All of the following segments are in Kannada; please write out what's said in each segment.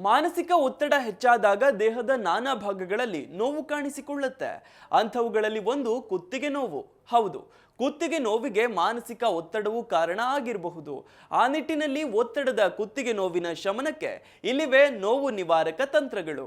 ಮಾನಸಿಕ ಒತ್ತಡ ಹೆಚ್ಚಾದಾಗ ದೇಹದ ನಾನಾ ಭಾಗಗಳಲ್ಲಿ ನೋವು ಕಾಣಿಸಿಕೊಳ್ಳುತ್ತೆ. ಅಂಥವುಗಳಲ್ಲಿ ಒಂದು ಕುತ್ತಿಗೆ ನೋವು. ಹೌದು, ಕುತ್ತಿಗೆ ನೋವಿಗೆ ಮಾನಸಿಕ ಒತ್ತಡವು ಕಾರಣ ಆಗಿರಬಹುದು. ಆ ನಿಟ್ಟಿನಲ್ಲಿ ಒತ್ತಡದ ಕುತ್ತಿಗೆ ನೋವಿನ ಶಮನಕ್ಕೆ ಇಲ್ಲಿವೆ ನೋವು ನಿವಾರಕ ತಂತ್ರಗಳು.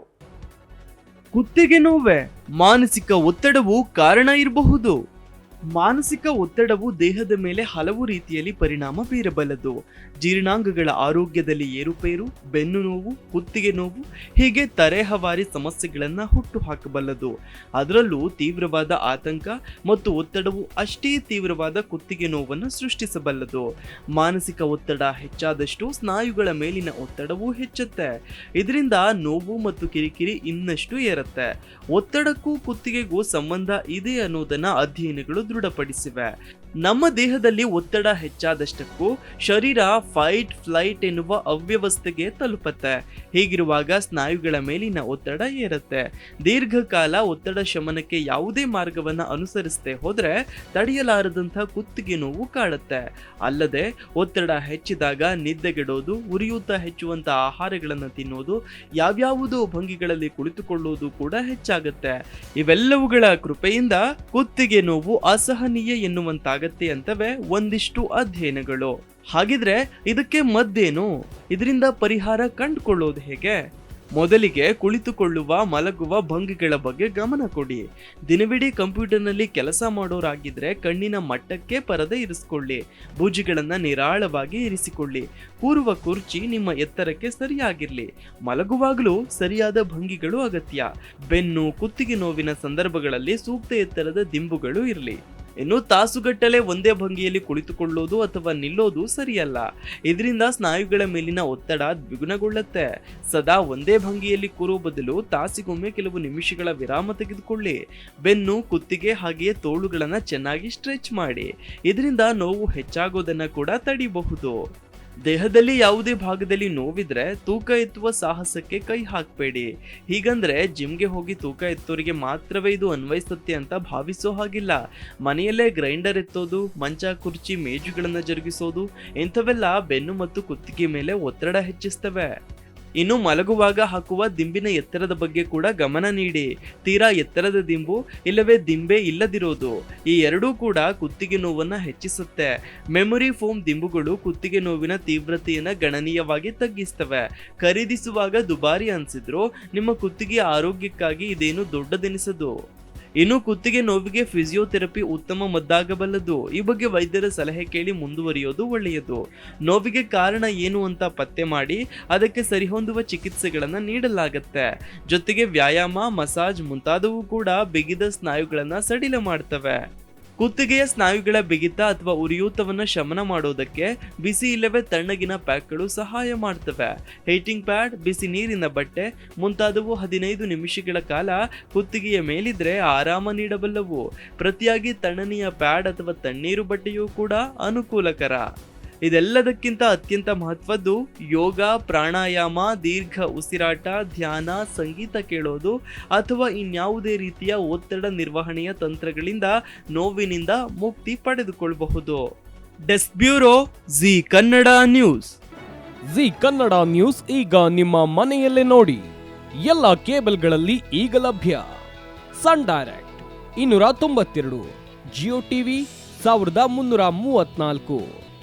ಕುತ್ತಿಗೆ ನೋವೆ ಮಾನಸಿಕ ಒತ್ತಡವು ಕಾರಣ ಇರಬಹುದು. ಮಾನಸಿಕ ಒತ್ತಡವು ದೇಹದ ಮೇಲೆ ಹಲವು ರೀತಿಯಲ್ಲಿ ಪರಿಣಾಮ ಬೀರಬಲ್ಲದು. ಜೀರ್ಣಾಂಗಗಳ ಆರೋಗ್ಯದಲ್ಲಿ ಏರುಪೇರು, ಬೆನ್ನು ನೋವು, ಕುತ್ತಿಗೆ ನೋವು, ಹೀಗೆ ತರೆಹವಾರಿ ಸಮಸ್ಯೆಗಳನ್ನು ಹುಟ್ಟು ಹಾಕಬಲ್ಲದು ಅದರಲ್ಲೂ ತೀವ್ರವಾದ ಆತಂಕ ಮತ್ತು ಒತ್ತಡವು ಅಷ್ಟೇ ತೀವ್ರವಾದ ಕುತ್ತಿಗೆ ನೋವನ್ನು ಸೃಷ್ಟಿಸಬಲ್ಲದು. ಮಾನಸಿಕ ಒತ್ತಡ ಹೆಚ್ಚಾದಷ್ಟು ಸ್ನಾಯುಗಳ ಮೇಲಿನ ಒತ್ತಡವೂ ಹೆಚ್ಚುತ್ತೆ. ಇದರಿಂದ ನೋವು ಮತ್ತು ಕಿರಿಕಿರಿ ಇನ್ನಷ್ಟು ಏರುತ್ತೆ. ಒತ್ತಡಕ್ಕೂ ಕುತ್ತಿಗೆಗೂ ಸಂಬಂಧ ಇದೆ ಅನ್ನೋದನ್ನ ಅಧ್ಯಯನಗಳು ದೃಢಪಡಿಸಿವೆ ನಮ್ಮ ದೇಹದಲ್ಲಿ ಒತ್ತಡ ಹೆಚ್ಚಾದಷ್ಟಕ್ಕೂ ಶರೀರ ಫೈಟ್ ಫ್ಲೈಟ್ ಎನ್ನುವ ಅವ್ಯವಸ್ಥೆಗೆ ತಲುಪತ್ತೆ. ಹೀಗಿರುವಾಗ ಸ್ನಾಯುಗಳ ಮೇಲಿನ ಒತ್ತಡ ಏರುತ್ತೆ. ದೀರ್ಘಕಾಲ ಒತ್ತಡ ಶಮನಕ್ಕೆ ಯಾವುದೇ ಮಾರ್ಗವನ್ನು ಅನುಸರಿಸದೆ ಹೋದರೆ ತಡೆಯಲಾರದಂಥ ಕುತ್ತಿಗೆ ನೋವು ಕಾಡುತ್ತೆ. ಅಲ್ಲದೆ ಒತ್ತಡ ಹೆಚ್ಚಿದಾಗ ನಿದ್ದೆಗೆಡೋದು, ಉರಿಯೂತ ಹೆಚ್ಚುವಂಥ ಆಹಾರಗಳನ್ನು ತಿನ್ನೋದು, ಯಾವ್ಯಾವುದೋ ಭಂಗಿಗಳಲ್ಲಿ ಕುಳಿತುಕೊಳ್ಳುವುದು ಕೂಡ ಹೆಚ್ಚಾಗುತ್ತೆ. ಇವೆಲ್ಲವುಗಳ ಕೃಪೆಯಿಂದ ಕುತ್ತಿಗೆ ನೋವು ಅಸಹನೀಯ ಎನ್ನುವಂತಾಗತ್ತೆ ಅಂತವೆ ಒಂದಿಷ್ಟು ಅಧ್ಯಯನಗಳು. ಹಾಗಿದ್ರೆ ಇದಕ್ಕೆ ಮದ್ದೇನು? ಇದರಿಂದ ಪರಿಹಾರ ಕಂಡುಕೊಳ್ಳೋದು ಹೇಗೆ? ಮೊದಲಿಗೆ ಕುಳಿತುಕೊಳ್ಳುವ, ಮಲಗುವ ಭಂಗಿಗಳ ಬಗ್ಗೆ ಗಮನ ಕೊಡಿ. ದಿನವಿಡೀ ಕಂಪ್ಯೂಟರ್ನಲ್ಲಿ ಕೆಲಸ ಮಾಡೋರಾಗಿದ್ರೆ ಕಣ್ಣಿನ ಮಟ್ಟಕ್ಕೆ ಪರದೆ ಇರಿಸಿಕೊಳ್ಳಿ. ಬೂಜಿಗಳನ್ನು ನಿರಾಳವಾಗಿ ಇರಿಸಿಕೊಳ್ಳಿ. ಕೂರುವ ಕುರ್ಚಿ ನಿಮ್ಮ ಎತ್ತರಕ್ಕೆ ಸರಿಯಾಗಿರಲಿ. ಮಲಗುವಾಗಲೂ ಸರಿಯಾದ ಭಂಗಿಗಳು ಅಗತ್ಯ. ಬೆನ್ನು, ಕುತ್ತಿಗೆ ನೋವಿನ ಸಂದರ್ಭಗಳಲ್ಲಿ ಸೂಕ್ತ ಎತ್ತರದ ದಿಂಬುಗಳು ಇರಲಿ. ಇನ್ನು ತಾಸುಗಟ್ಟಲೆ ಒಂದೇ ಭಂಗಿಯಲ್ಲಿ ಕುಳಿತುಕೊಳ್ಳೋದು ಅಥವಾ ನಿಲ್ಲೋದು ಸರಿಯಲ್ಲ. ಇದರಿಂದ ಸ್ನಾಯುಗಳ ಮೇಲಿನ ಒತ್ತಡ ದ್ವಿಗುಣಗೊಳ್ಳುತ್ತೆ. ಸದಾ ಒಂದೇ ಭಂಗಿಯಲ್ಲಿ ಕೂರುವ ಬದಲು ತಾಸಿಗೊಮ್ಮೆ ಕೆಲವು ನಿಮಿಷಗಳ ವಿರಾಮ ತೆಗೆದುಕೊಳ್ಳಿ. ಬೆನ್ನು, ಕುತ್ತಿಗೆ ಹಾಗೆಯೇ ತೋಳುಗಳನ್ನು ಚೆನ್ನಾಗಿ ಸ್ಟ್ರೆಚ್ ಮಾಡಿ. ಇದರಿಂದ ನೋವು ಹೆಚ್ಚಾಗೋದನ್ನು ಕೂಡ ತಡಿಬಹುದು. ದೇಹದಲ್ಲಿ ಯಾವುದೇ ಭಾಗದಲ್ಲಿ ನೋವಿದ್ರೆ ತೂಕ ಎತ್ತುವ ಸಾಹಸಕ್ಕೆ ಕೈ ಹಾಕಬೇಡಿ. ಹೀಗಂದ್ರೆ ಜಿಮ್ಗೆ ಹೋಗಿ ತೂಕ ಎತ್ತೋರಿಗೆ ಮಾತ್ರವೇ ಇದು ಅನ್ವಯಿಸುತ್ತೆ ಅಂತ ಭಾವಿಸೋ ಹಾಗಿಲ್ಲ. ಮನೆಯಲ್ಲೇ ಗ್ರೈಂಡರ್ ಎತ್ತೋದು, ಮಂಚ, ಕುರ್ಚಿ, ಮೇಜುಗಳನ್ನು ಜರುಗಿಸೋದು, ಇಂಥವೆಲ್ಲ ಬೆನ್ನು ಮತ್ತು ಕುತ್ತಿಗೆ ಮೇಲೆ ಒತ್ತಡ ಹೆಚ್ಚಿಸ್ತವೆ. ಇನ್ನು ಮಲಗುವಾಗ ಹಾಕುವ ದಿಂಬಿನ ಎತ್ತರದ ಬಗ್ಗೆ ಕೂಡ ಗಮನ ನೀಡಿ. ತೀರಾ ಎತ್ತರದ ದಿಂಬು, ಇಲ್ಲವೇ ದಿಂಬೆ ಇಲ್ಲದಿರೋದು. ಈ ಎರಡೂ ಕೂಡ ಕುತ್ತಿಗೆ ನೋವನ್ನು ಹೆಚ್ಚಿಸುತ್ತೆ. ಮೆಮೊರಿ ಫೋಮ್ ದಿಂಬುಗಳು ಕುತ್ತಿಗೆ ನೋವಿನ ತೀವ್ರತೆಯನ್ನು ಗಣನೀಯವಾಗಿ ತಗ್ಗಿಸ್ತವೆ. ಖರೀದಿಸುವಾಗ ದುಬಾರಿ ಅನಿಸಿದ್ರು, ನಿಮ್ಮ ಕುತ್ತಿಗೆ ಆರೋಗ್ಯಕ್ಕಾಗಿ ಇದೇನು ದೊಡ್ಡದೆನಿಸದು? ಇನ್ನು ಕುತ್ತಿಗೆ ನೋವಿಗೆ ಫಿಸಿಯೋಥೆರಪಿ ಉತ್ತಮ ಮದ್ದಾಗಬಲ್ಲದು. ಈ ಬಗ್ಗೆ ವೈದ್ಯರ ಸಲಹೆ ಕೇಳಿ ಮುಂದುವರಿಯೋದು ಒಳ್ಳೆಯದು. ನೋವಿಗೆ ಕಾರಣ ಏನು ಅಂತ ಪತ್ತೆ ಮಾಡಿ ಅದಕ್ಕೆ ಸರಿಹೊಂದುವ ಚಿಕಿತ್ಸೆಗಳನ್ನು ನೀಡಲಾಗುತ್ತೆ. ಜೊತೆಗೆ ವ್ಯಾಯಾಮ, ಮಸಾಜ್ ಮುಂತಾದವು ಕೂಡ ಬಿಗಿದ ಸ್ನಾಯುಗಳನ್ನು ಸಡಿಲ ಮಾಡ್ತವೆ. ಕುತ್ತಿಗೆಯ ಸ್ನಾಯುಗಳ ಬಿಗಿತ ಅಥವಾ ಉರಿಯೂತವನ್ನು ಶಮನ ಮಾಡೋದಕ್ಕೆ ಬಿಸಿ ಇಲ್ಲವೇ ತಣ್ಣಗಿನ ಪ್ಯಾಕ್ಗಳು ಸಹಾಯ ಮಾಡ್ತವೆ. ಹೀಟಿಂಗ್ ಪ್ಯಾಡ್, ಬಿಸಿ ನೀರಿನ ಬಟ್ಟೆ, ಮುಂತಾದವು ಹದಿನೈದು ನಿಮಿಷಗಳ ಕಾಲ ಕುತ್ತಿಗೆಯ ಮೇಲಿದ್ರೆ ಆರಾಮ ನೀಡಬಲ್ಲವು. ಪ್ರತಿಯಾಗಿ ತಣ್ಣನೆಯ ಪ್ಯಾಡ್ ಅಥವಾ ತಣ್ಣೀರು ಬಟ್ಟೆಯೂ ಕೂಡ ಅನುಕೂಲಕರ. ಇದೆಲ್ಲದಕ್ಕಿಂತ ಅತ್ಯಂತ ಮಹತ್ವದ್ದು ಯೋಗ, ಪ್ರಾಣಾಯಾಮ, ದೀರ್ಘ ಉಸಿರಾಟ, ಧ್ಯಾನ, ಸಂಗೀತ ಕೇಳೋದು ಅಥವಾ ಇನ್ಯಾವುದೇ ರೀತಿಯ ಒತ್ತಡ ನಿರ್ವಹಣೆಯ ತಂತ್ರಗಳಿಂದ ನೋವಿನಿಂದ ಮುಕ್ತಿ ಪಡೆದುಕೊಳ್ಳಬಹುದು desk bureau, Zee Kannada news. Zee Kannada news ಈಗ ನಿಮ್ಮ ಮನೆಯಲ್ಲೇ ನೋಡಿ. ಎಲ್ಲ ಕೇಬಲ್ಗಳಲ್ಲಿ ಈಗ ಲಭ್ಯ. ಸನ್ ಡೈರೆಕ್ಟ್, ಇನ್ನೂರ ತೊಂಬತ್ತೆರಡು, ಜಿಯೋ ಟಿವಿ, ಸಾವಿರದ ಮುನ್ನೂರ ಮೂವತ್ನಾಲ್ಕು